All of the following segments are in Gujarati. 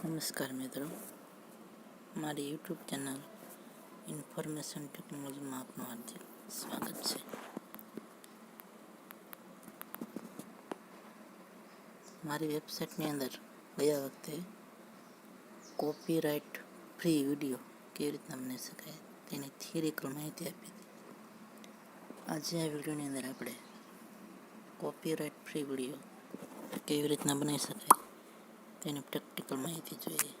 નમસ્કાર મિત્રો. મારી યુટ્યુબ ચેનલ ઇન્ફોર્મેશન ટેકનોલોજીમાં આપનું હાર્દિક સ્વાગત છે. મારી વેબસાઇટની અંદર ગયા વખતે કોપીરાઇટ ફ્રી વીડિયો કેવી રીતના બની શકાય તેની થિયરિકલ માહિતી આપી હતી. આજે આ વિડીયોની અંદર આપણે કોપીરાઇટ ફ્રી વીડિયો કેવી રીતના બનાવી શકાય તેની પ્રેક્ટિકલ માહિતી જોઈએ.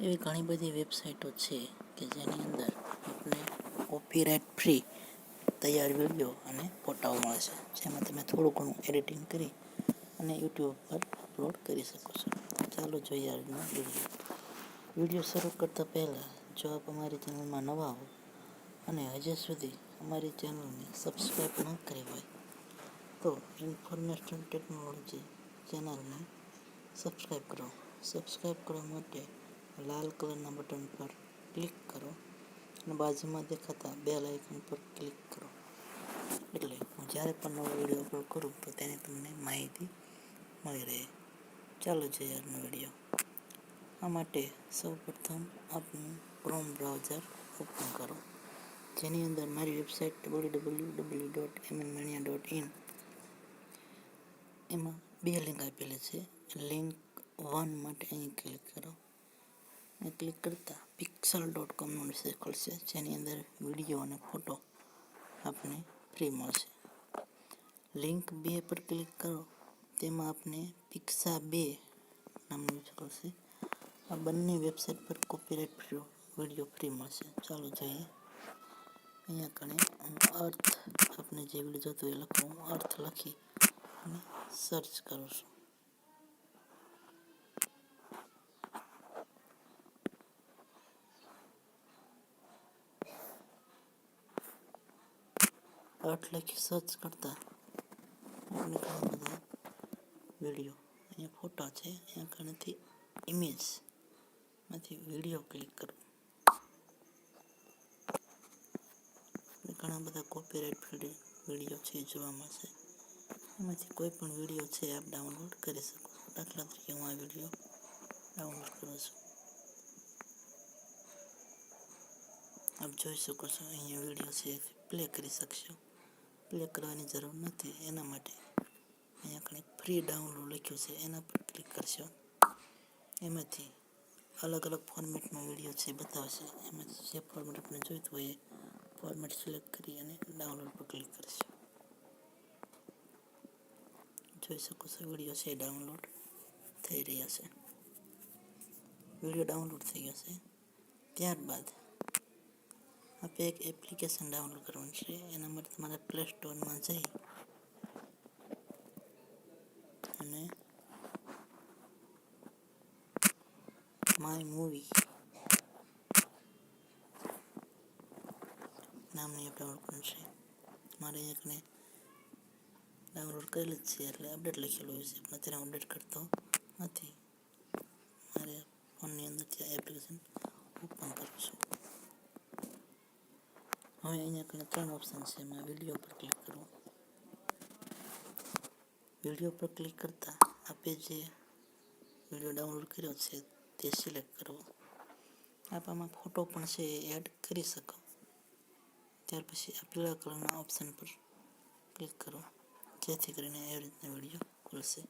એવી ઘણી બધી વેબસાઇટો છે કે જેની અંદર આપણે કોપીરાઇટ ફ્રી તૈયાર વીડિયો અને ફોટાઓ મળે છે. જેમાં તમે થોડું ઘણું એડિટિંગ કરી અને યુટ્યુબ પર અપલોડ કરી શકો છો. ચાલો જોઈએ આજનો વીડિયો. વીડિયો શરૂ કરતાં પહેલાં, જો આપ અમારી ચેનલમાં નવા હો અને હજી સુધી અમારી ચેનલને સબસ્ક્રાઈબ ન કરી હોય, તો ઇન્ફોર્મેશન ટેકનોલોજી ચેનલને સબસ્ક્રાઈબ કરો. સબસ્ક્રાઈબ કરવા માટે લાલ કલરના બટન પર ક્લિક કરો અને બાજુમાં દેખાતા બે લાઇકન પર ક્લિક કરો. એટલે હું જ્યારે પણ નવો વીડિયો અપલોડ કરું તો તેની તમને માહિતી મળી રહે. ચાલો જોઈએ આજનો વીડિયો. આ માટે સૌપ્રથમ આપનું ક્રોમ બ્રાઉઝર ઓપન કરો. જેની અંદર મારી website W W W dot M N Maniya dot in એમાં બે લિંક આપેલી છે. લિંક વન માટે અહીં ક્લિક કરો. અને ક્લિક કરતાં પિક્સલ ડોટ કોમનું વિષય ખોલશે, જેની અંદર વીડિયો અને ફોટો આપને ફ્રી મળશે. લિંક બે પર ક્લિક કરો, તેમાં આપને પિક્સા બે નામનું ખોલશે. આ બંને વેબસાઇટ પર કોપીરાઇટ ફ્રી વીડિયો ફ્રી મળશે. ચાલો જોઈએ. અહીંયા કણે અર્થ આપણે જે વીડિયો જોતો એ લખવું અર્થ લખી અને સર્ચ કરું છું. અર્થ લખી સર્ચ કરતા આપણે ઘણા બધા વીડિયો અહીંયા ફોટા છે અહીંયા ઘણીથી ઇમેજમાંથી વીડિયો ક્લિક કરો ઘણા બધા કોપીરાઇટ વીડિયો છે જોવા મળશે એમાંથી કોઈ પણ વીડિયો છે આપ ડાઉનલોડ કરી શકો દાખલા તરીકે હું આ વીડિયો ડાઉનલોડ કરું છું આપ જોઈ શકો છો અહીંયા વીડિયો છે પ્લે કરી શકશો પ્લે કરવાની જરૂર નથી. એના માટે અહીંયા કંઈક ફ્રી ડાઉનલોડ લખ્યું છે. એના પર ક્લિક કરશો. એમાંથી અલગ અલગ ફોર્મેટમાં વીડિયો છે બતાવશે. એમાંથી જે ફોર્મેટ આપણે જોઈતું હોય એ ફોર્મેટ સિલેક્ટ કરી અને ડાઉનલોડ પર ક્લિક કરશો. જોઈ શકો છો વીડિયો છે ડાઉનલોડ થઈ રહ્યા છે. વીડિયો ડાઉનલોડ થઈ ગયો છે. ત્યારબાદ આપણે એક એપ્લિકેશન ડાઉનલોડ કરવાનું છે. એના માટે તમારે પ્લે સ્ટોરમાં જઈ અને માય મૂવી નામની એપ ડાઉનલોડ કરવાની છે. મારે એકને ડાઉનલોડ કરેલી જ છે એટલે અપડેટ લખેલું હોય છે. પણ અત્યારે હું અપડેટ કરતો નથી. મારે ફોનની અંદરથી આ એપ્લિકેશન ઓપન કરું છું. હવે અહીંયા કને ત્રણ ઓપ્શન છે એમાં વીડિયો પર ક્લિક કરવું વીડિયો પર ક્લિક કરતાં આપે જે વીડિયો ડાઉનલોડ કર્યો છે તે સિલેક્ટ કરવો આપ આમાં ફોટો પણ છે એ એડ કરી શકો ત્યાર પછી આ પીળા કલરના ઓપ્શન પર ક્લિક કરો જેથી કરીને એવી રીતના વીડિયો ખુલશે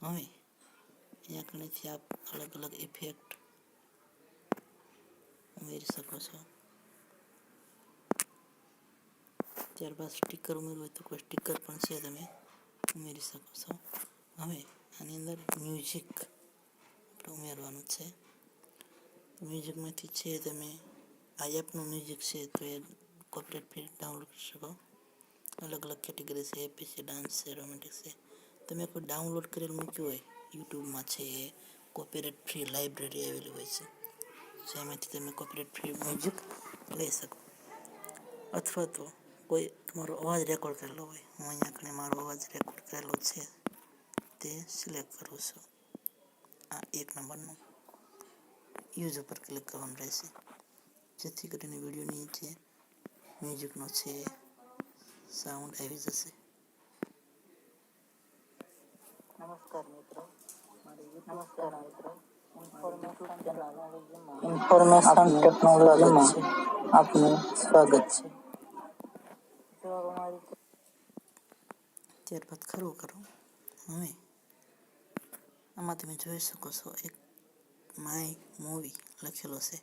હવે અહીંયા કણેથી આપ અલગ અલગ ઇફેક્ટ ઉમેરી શકો છો ત્યારબાદ સ્ટીકર ઉમેરવું હોય તો કોઈ સ્ટીકર પણ છે તમે ઉમેરી શકો છો. હવે આની અંદર મ્યુઝિક આપણે ઉમેરવાનું છે. મ્યુઝિકમાંથી છે તમે આ એપનું મ્યુઝિક છે તો એ કોપરેટ ફ્રી ડાઉનલોડ કરી શકો. અલગ અલગ કેટેગરી છે એપી છે ડાન્સ છે રોમેન્ટિક છે. તમે કોઈ ડાઉનલોડ કરેલું મૂક્યું હોય યુટ્યુબમાં છે એ કોપીરાઇટ ફ્રી લાઇબ્રેરી આવેલી હોય છે. જેમાંથી તમે કોપીરાઇટ ફ્રી મ્યુઝિક લઈ શકો. અથવા તો કોઈ તમારો અવાજ રેકોર્ડ કરેલો હોય હું અહીંયા કણે મારો અવાજ રેકોર્ડ કરેલો છે. તે સિલેક્ટ કરું છું. આ એક નંબરનું. યુઝ ઉપર ક્લિક કરવાનું રહેશે. જેથી કરીને વિડીયોની જે મ્યુઝિકનો છે સાઉન્ડ આવી જશે. નમસ્કાર મિત્રો. ઇન્ફોર્મેશન ટેકનોલોજીમાં આપનું સ્વાગત છે. ત્યારબાદ ખરું કરો હવે આમાં તમે જોઈ શકો છો એક માય મૂવી લખેલો છે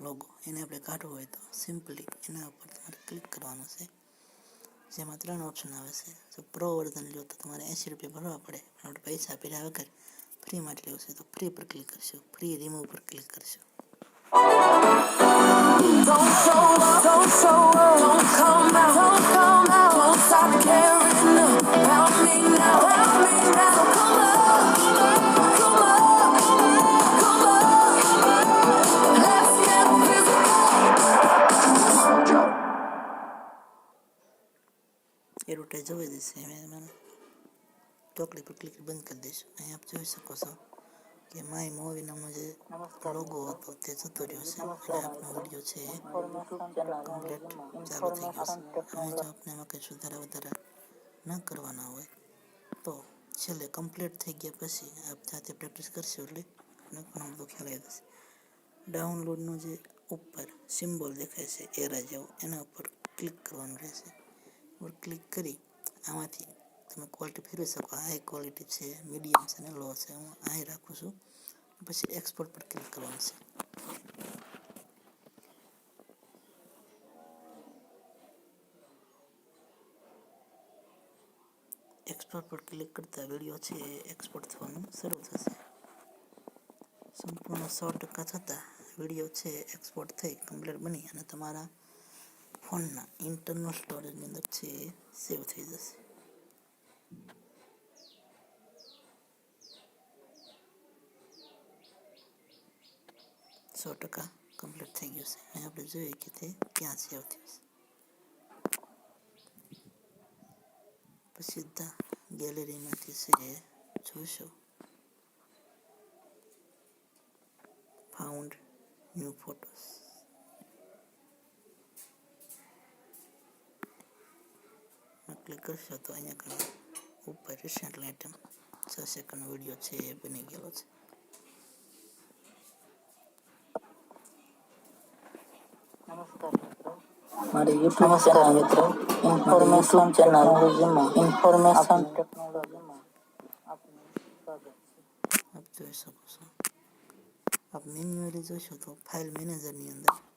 લોગો એને આપણે કાઢવો હોય તો સિમ્પલી એના ઉપર તમારે ક્લિક કરવાનું છે જેમાં ત્રણ ઓપ્શન આવે છે જો પ્રો વર્ઝન લો તો તમારે એંસી રૂપિયા ભરવા પડે પણ આપણે પૈસા પહેલાં વગર ફ્રીમાં જ લેવું છે તો ફ્રી પર ક્લિક કરશું ફ્રી રિમૂવ પર ક્લિક કરશું Don't show up, don't show up, don't come advertise જોઈ દેશે. મને ચોકડી પર ક્લિક બંધ કરી દઈશું. અહીં આપ જોઈ શકો છો કે માય મૂવી નામનો જે લોગો હતો તે જતો રહ્યો છે. અને આપનો વીડિયો છે એ કમ્પ્લીટ ચાલુ થઈ ગયો છે. હવે જો આપણે એમાં કંઈ સુધારા વધારા ન કરવાના હોય, તો છેલ્લે કમ્પ્લીટ થઈ ગયા પછી આપ જાતે પ્રેક્ટિસ કરશો એટલે અને ઘણો બધો ખ્યાલ આવી જશે. ડાઉનલોડનો જે ઉપર સિમ્બોલ દેખાય છે, એરા જેવો, એના ઉપર ક્લિક કરવાનું રહેશે. ઉપર ક્લિક કરી. આમાંથી તમે ક્વોલિટી ફેરવી શકો. હાઈ ક્વોલિટી છે મીડિયમ છે અને લો છે. હું હાઈ રાખું છું. પછી એક્સપોર્ટ પર ક્લિક કરવાનું છે. એક્સપોર્ટ પર ક્લિક કરતા વીડિયો છે એ એક્સપોર્ટ થવાનું શરૂ થશે. સંપૂર્ણ સો ટકા થતાં વીડિયો છે એક્સપોર્ટ થઈ કમ્પ્લીટ બની અને તમારા ફોનના ઇન્ટરનલ સ્ટોરેજની અંદર છે સેવ થઈ જશે સો ટકા કમ્પ્લીટ થઈ ગયું છે અને આપણે જોઈએ કે તે ક્યાં સેવ થયું છે પછી સીધા ગેલેરીમાંથી છે જોશો ફાઉન્ડ ન્યૂ ક્લિક કરશો તો અહીંયા કને ઉપર રિસેન્ટ આઇટમ છ સેકન્ડનો વીડિયો છે એ બની ગયેલો છે મારી યુટ્યુબ ચેનલ મિત્રો ઇન્ફોર્મેશન ટેકનોલોજીમાં ઇન્ફોર્મેશન ટેકનોલોજીમાં આપનું સ્વાગત છે આપ જોઈ શકો છો આપ મેન્યુઅલી જોશો તો ફાઇલ મેનેજરની અંદર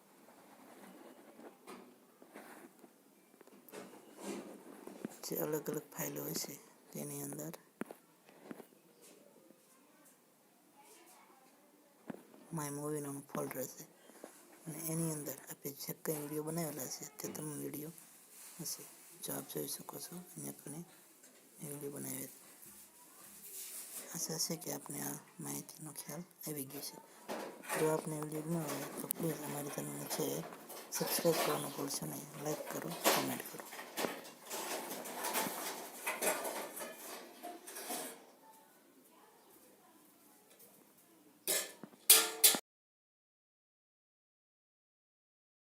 જે અલગ અલગ ફાઇલો છે તેની અંદર. માય મૂવી નામનું ફોલ્ડર હશે અને એની અંદર આપણે જે કંઈ વીડિયો બનાવેલા છે તે તમામ વીડિયો હશે. જો આપ જોઈ શકો છો, અહીંયા આપણે એ વીડિયો બનાવી આશા છે કે આપને આ માહિતીનો ખ્યાલ આવી ગયો છે. જો આપને વીડિયો ન હોય તો પ્લીઝ અમારી ચેનલને છે સબસ્ક્રાઈબ કરવાનું ભૂલશો નહીં. લાઈક કરો કમેન્ટ કરો.